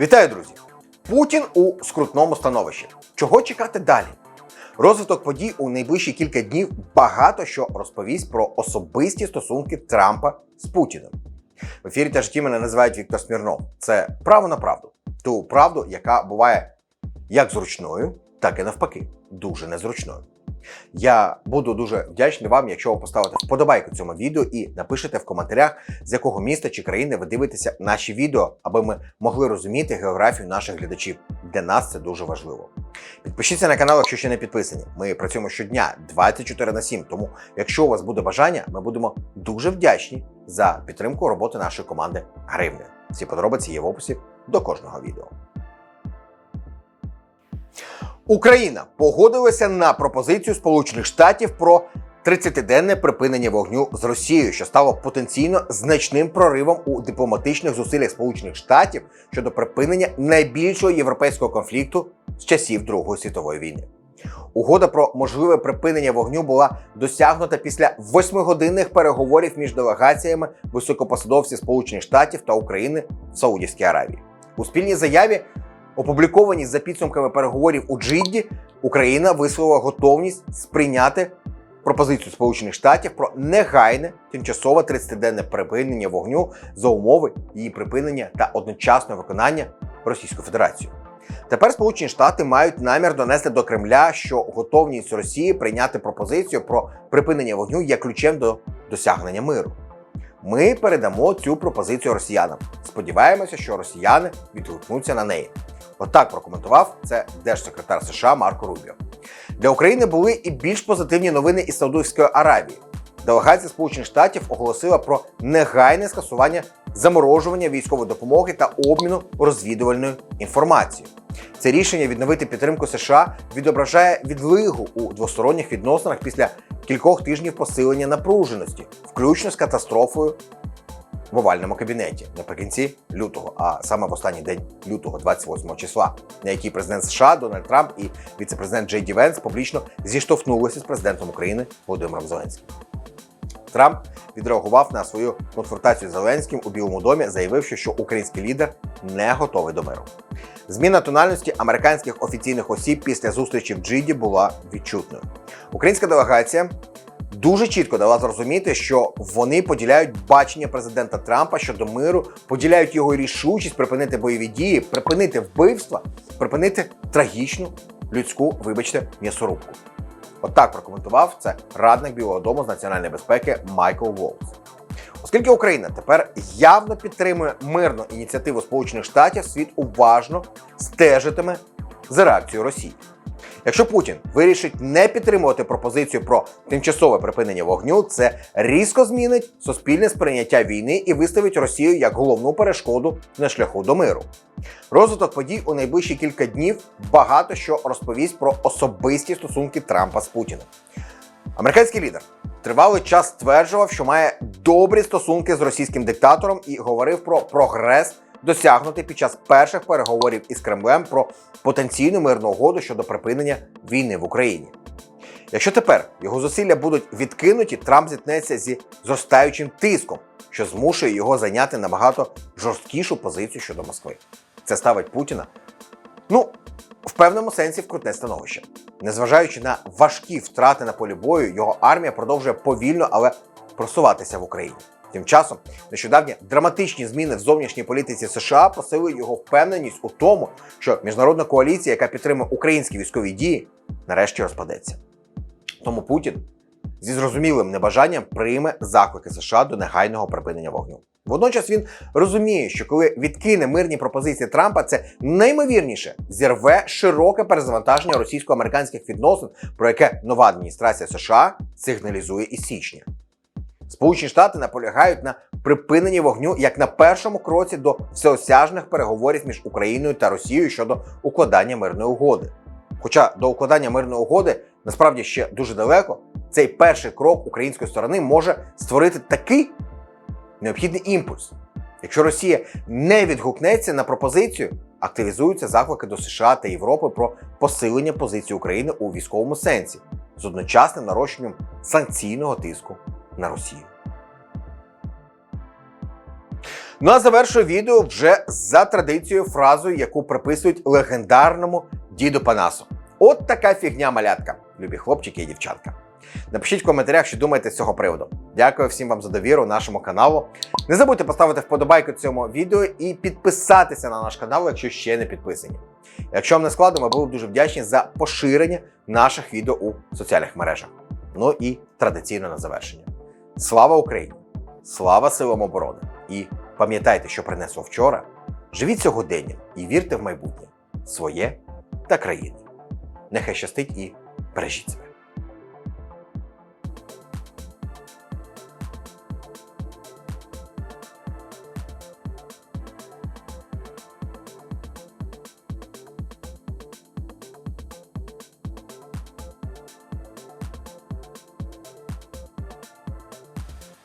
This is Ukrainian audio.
Вітаю, друзі! Путін у скрутному становищі. Чого чекати далі? Розвиток подій у найближчі кілька днів багато що розповість про особисті стосунки Трампа з Путіним. В ефірі та житті мене називають Віктор Смірнов. Це право на правду. Ту правду, яка буває як зручною, так і навпаки, дуже незручною. Я буду дуже вдячний вам, якщо ви поставите вподобайку цьому відео і напишете в коментарях, з якого міста чи країни ви дивитеся наші відео, аби ми могли розуміти географію наших глядачів. Для нас це дуже важливо. Підпишіться на канал, якщо ще не підписані. Ми працюємо щодня 24 на 7, тому якщо у вас буде бажання, ми будемо дуже вдячні за підтримку роботи нашої команди Гривни. Всі подробиці є в описі до кожного відео. Україна погодилася на пропозицію Сполучених Штатів про 30-денне припинення вогню з Росією, що стало потенційно значним проривом у дипломатичних зусиллях Сполучених Штатів щодо припинення найбільшого європейського конфлікту з часів Другої світової війни. Угода про можливе припинення вогню була досягнута після восьмигодинних переговорів між делегаціями високопосадовців Сполучених Штатів та України в Саудівській Аравії. У спільній заяві Опубліковані за підсумками переговорів у Джидді, Україна висловила готовність сприйняти пропозицію Сполучених Штатів про негайне тимчасове 30-денне припинення вогню за умови її припинення та одночасного виконання Російською Федерацією. Тепер Сполучені Штати мають намір донести до Кремля, що готовність Росії прийняти пропозицію про припинення вогню є ключем до досягнення миру. Ми передамо цю пропозицію росіянам. Сподіваємося, що росіяни відгукнуться на неї. Отак прокоментував це держсекретар США Марко Рубіо. Для України були і більш позитивні новини із Саудовської Аравії. Делегація Сполучених Штатів оголосила про негайне скасування заморожування військової допомоги та обміну розвідувальною інформацією. Це рішення відновити підтримку США відображає відлигу у двосторонніх відносинах після кількох тижнів посилення напруженості, включно з катастрофою в овальному кабінеті наприкінці лютого, а саме в останній день лютого, 28 числа, на який президент США Дональд Трамп і віцепрезидент Джей Ді Венс публічно зіштовхнулися з президентом України Володимиром Зеленським. Трамп відреагував на свою конфронтацію з Зеленським у Білому домі, заявивши, що український лідер не готовий до миру. Зміна тональності американських офіційних осіб після зустрічі в Джиді була відчутною. Українська делегація дуже чітко дала зрозуміти, що вони поділяють бачення президента Трампа щодо миру, поділяють його рішучість припинити бойові дії, припинити вбивства, припинити трагічну людську, вибачте, м'ясорубку. Отак прокоментував це радник Білого Дому з національної безпеки Майкл Волс. Оскільки Україна тепер явно підтримує мирну ініціативу Сполучених Штатів, світ уважно стежитиме за реакцією Росії. Якщо Путін вирішить не підтримувати пропозицію про тимчасове припинення вогню, це різко змінить суспільне сприйняття війни і виставить Росію як головну перешкоду на шляху до миру. Розвиток подій у найближчі кілька днів багато що розповість про особисті стосунки Трампа з Путіним. Американський лідер тривалий час стверджував, що має добрі стосунки з російським диктатором і говорив про прогрес, досягнутий під час перших переговорів із Кремлем про потенційну мирну угоду щодо припинення війни в Україні. Якщо тепер його зусилля будуть відкинуті, Трамп зіткнеться зі зростаючим тиском, що змушує його зайняти набагато жорсткішу позицію щодо Москви. Це ставить Путіна, ну, в певному сенсі в крутне становище. Незважаючи на важкі втрати на полі бою, його армія продовжує повільно, але просуватися в Україні. Тим часом нещодавні драматичні зміни в зовнішній політиці США посилили його впевненість у тому, що міжнародна коаліція, яка підтримує українські військові дії, нарешті розпадеться. Тому Путін зі зрозумілим небажанням прийме заклики США до негайного припинення вогню. Водночас він розуміє, що коли відкине мирні пропозиції Трампа, це наймовірніше зірве широке перезавантаження російсько-американських відносин, про яке нова адміністрація США сигналізує із січня. Сполучені Штати наполягають на припиненні вогню як на першому кроці до всеосяжних переговорів між Україною та Росією щодо укладання мирної угоди. Хоча до укладання мирної угоди насправді ще дуже далеко, цей перший крок української сторони може створити такий необхідний імпульс. Якщо Росія не відгукнеться на пропозицію, активізуються заклики до США та Європи про посилення позиції України у військовому сенсі з одночасним нарощенням санкційного тиску на Росію. Ну а завершую відео вже за традицією фразою, яку приписують легендарному діду Панасу. От така фігня малятка, любі хлопчики і дівчатка. Напишіть в коментарях, що думаєте з цього приводу. Дякую всім вам за довіру нашому каналу. Не забудьте поставити вподобайку цьому відео і підписатися на наш канал, якщо ще не підписані. Якщо вам не складно, ми були б дуже вдячні за поширення наших відео у соціальних мережах. Ну і традиційно на завершення. Слава Україні! Слава силам оборони! І пам'ятайте, що принесло вчора. Живіть сьогоденням і вірте в майбутнє своє та країни. Нехай щастить і бережіть себе.